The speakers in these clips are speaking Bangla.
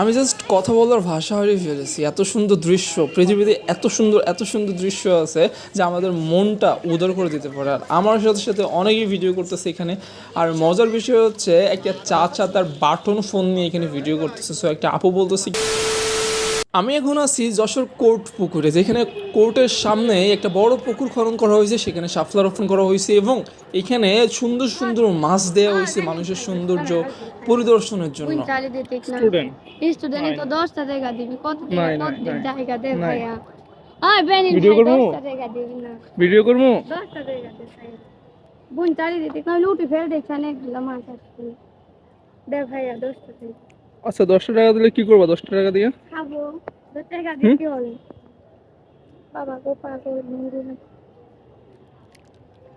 আমি জাস্ট কথা বলার ভাষা হারিয়ে ফেলেছি। এত সুন্দর দৃশ্য, পৃথিবীতে এত সুন্দর এত সুন্দর দৃশ্য আছে যে আমাদের মনটা উদার করে দিতে পারে। আর আমার সাথে সাথে অনেকেই ভিডিও করতেছে এখানে। আর মজার বিষয় হচ্ছে, একটা চাচা তার বাটন ফোন নিয়ে এখানে ভিডিও করতেছে। সো একটা আপু বলতেছে আমি এখন আছি যশোর কোর্ট পুকুরে যেখানে কোর্টের সামনে একটা বড় পুকুর খনন করা হয়েছে সেখানে শাপলা রোপণ করা হয়েছে এবং এখানে সুন্দর সুন্দর মাছ দেওয়া হয়েছে মানুষের সৌন্দর্য পরিদর্শনের জন্য। স্টুডেন্ট স্টুডেন্ট তো দিবি কত দে ভাইয়া? আয় বেনি ভিডিও ভিডিও করব? দে চালি দিতে ফেল দে আচ্ছা দশটা টাকা দিলে কি করব? দশটা টাকা দিয়ে? খাব। দশ টাকা দিতে হবে। বাবা গো পাগল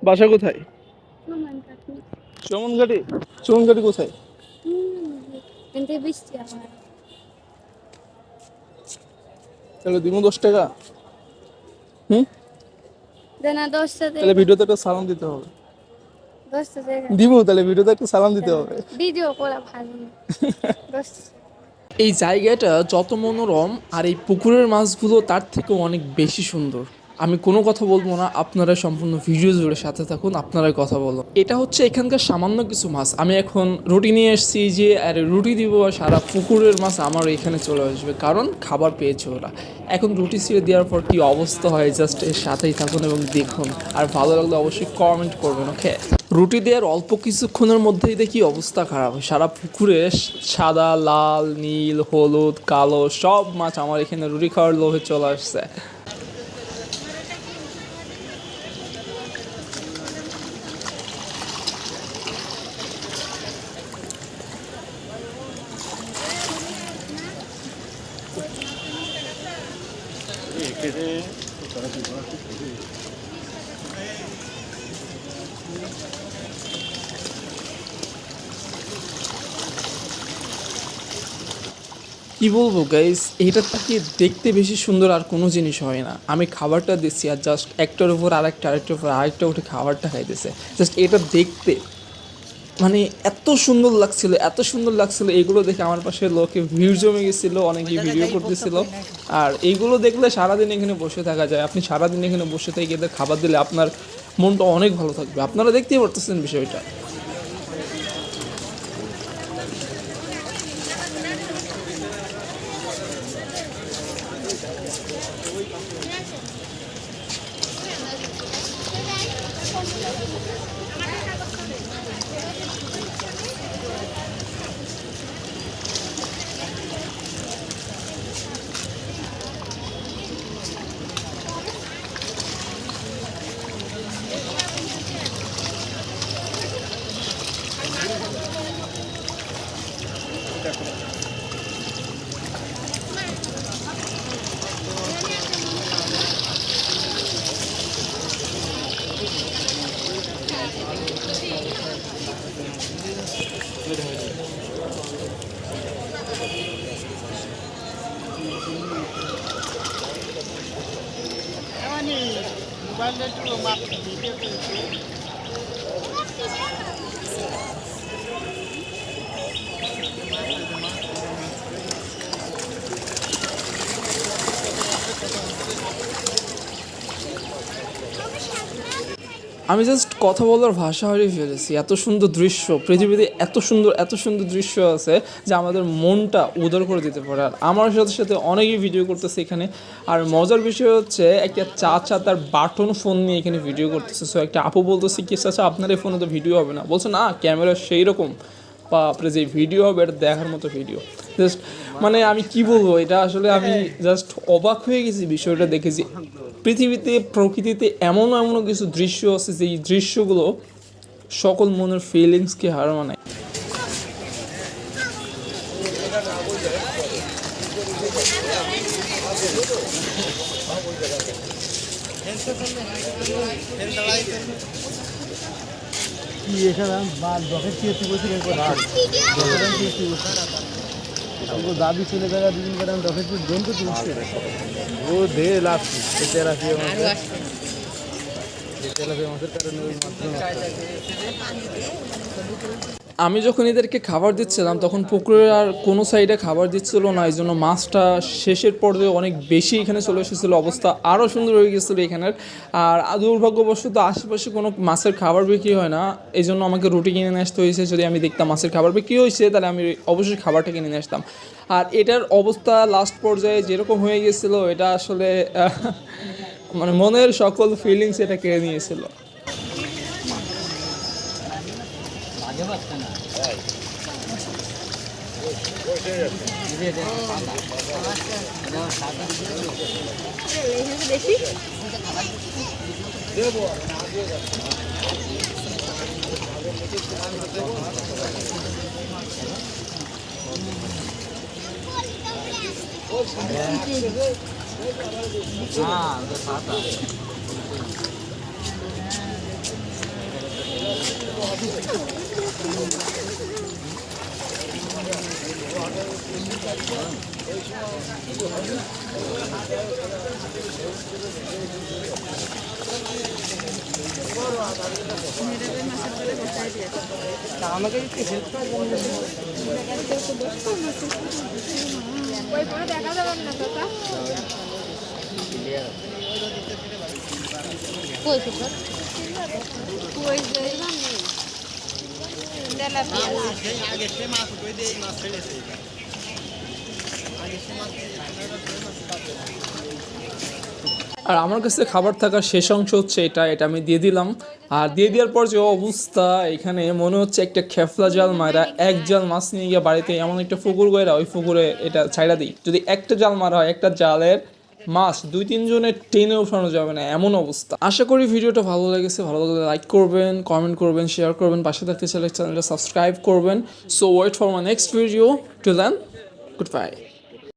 বাসা কোথায়? চমনঘাটি চমনঘাটি কোথায়? তাহলে দিমু দশ টাকা। হুম? দে না দশটা তাহলে ভিডিওতে একটা সালাম দিতে হবে। দিব তাহলে ভিডিওতে একটু সালাম দিতে হবে। ভিডিও করা ভালো এই জায়গাটা যত মনোরম আর এই পুকুরের মাছগুলো তার থেকেও অনেক বেশি সুন্দর। আমি কোনো কথা বলব না, আপনারা সম্পূর্ণ ভিডিও জুড়ে সাথে থাকুন, আপনারাই কথা বলুন। এটা হচ্ছে এখানকার সামান্য কিছু মাছ। আমি এখন রুটি নিয়ে এসেছি যে, আর রুটি দিব, সারা পুকুরের মাছ আমার এখানে চলে আসবে, কারণ খাবার পেয়েছে ওরা। এখন রুটি ছিঁড়ে দেওয়ার পর কী অবস্থা হয় জাস্ট এর সাথেই থাকুন এবং দেখুন। আর ভালো লাগলে অবশ্যই কমেন্ট করবেন ওকে রুটি দেওয়ার অল্প কিছুক্ষণের মধ্যেই দেখি অবস্থা খারাপ হয়। সারা পুকুরে সাদা, লাল, নীল, হলুদ, কালো সব মাছ আমার এখানে রুটি খাওয়ার লোভে চলে আসছে। কি বলব গাইস এটা থেকে দেখতে বেশি সুন্দর আর কোনো জিনিস হয় না। আমি খাবারটা দিচ্ছি আর জাস্ট একটার উপর আরেকটা, আরেকটার উপর আরেকটা উঠে খাবারটা খাইতেছে। জাস্ট এটা দেখতে মানে এত সুন্দর লাগছিল এত সুন্দর লাগছিল। এগুলো দেখে আমার পাশে লোকে ভিড় জমে গেছিল অনেকে ভিডিও করতেছিল। আর এইগুলো দেখলে সারাদিন এখানে বসে থাকা যায়। আপনি সারাদিন এখানে বসে থেকে এদের খাবার দিলে আপনার মনটা অনেক ভালো থাকবে। আপনারা দেখতেই পারতেছেন বিষয়টা। Kawan ni, bandar tu lemak, dia. আমি জাস্ট কথা বলার ভাষা হারিয়ে ফেলেছি। এত সুন্দর দৃশ্য, পৃথিবীতে এত সুন্দর এত সুন্দর দৃশ্য আছে যে আমাদের মনটা উদার করে দিতে পারে। আর আমার সাথে সাথে অনেকেই ভিডিও করতেছে এখানে। আর মজার বিষয় হচ্ছে, একটা চাচা তার বাটন ফোন নিয়ে এখানে ভিডিও করতেছে। সো একটা আপু বলতেছে, কি চাচা, আপনার এই ফোনে তো ভিডিও হবে না। বলছে, না, ক্যামেরা সেই রকম বা আপনার যে ভিডিও হবে, এটা দেখার মতো ভিডিও জাস্ট মানে আমি কি বলব, এটা আসলে আমি জাস্ট অবাক হয়ে গেছি বিষয়টা দেখেছি পৃথিবীতে, প্রকৃতিতে এমন এমন কিছু দৃশ্য আছে যে এই দৃশ্যগুলো সকল মনের ফিলিংসকে হার মানায়। हमको दादी चले जाएगा दिन का हम दफे कुछ दोन को तुझसे वो दे लास्ट तेरा से तेरा से मसर करने में मात्र আমি যখন এদেরকে খাবার দিচ্ছিলাম, তখন পুকুরের আর কোনো সাইডে খাবার দিচ্ছিল না এই জন্য মাছটা শেষের পর্যায়ে অনেক বেশি এখানে চলে এসেছিল। অবস্থা আরও সুন্দর হয়ে গেছিল এখানের। আর দুর্ভাগ্যবশত আশেপাশে কোনো মাছের খাবার বিক্রি হয় না এই জন্য আমাকে রুটি কিনে নিয়ে আসতে হয়েছে। যদি আমি দেখতাম মাছের খাবার বিক্রি হয়েছে, তাহলে আমি অবশ্যই খাবারটা কিনে নিয়ে আসতাম। আর এটার অবস্থা লাস্ট পর্যায়ে যেরকম হয়ে গেছিল, এটা আসলে মানে মনের সকল ফিলিংস এটা কেড়ে নিয়েছিল। হ্যাঁ সাদা Thank you. ওই করে দেখা যাবে না কাকা কই সুন্দর কই যাইবেন না আগে সে মাছ কই দেই যে তেলাপিয়া আর আমার কাছে খাবার থাকার শেষ অংশ হচ্ছে এটা এটা আমি দিয়ে দিলাম। আর দিয়ে দেওয়ার পর যে অবস্থা, এখানে মনে হচ্ছে একটা খেফলা জাল মারা, এক জাল মাছ নিয়ে গিয়ে বাড়িতে এমন একটা পুকুর গয়রা, ওই পুকুরে এটা ছাইড়া দিই। যদি একটা জাল মারা হয়, একটা জালের মাছ দুই তিনজনের টেনে উঠানো যাবে না, এমন অবস্থা। আশা করি ভিডিওটা ভালো লেগেছে, ভালো লাগলে লাইক করবেন কমেন্ট করবেন শেয়ার করবেন, পাশে থাকতে চাইলে চ্যানেলটা সাবস্ক্রাইব করবেন। So wait for my next video to then good bye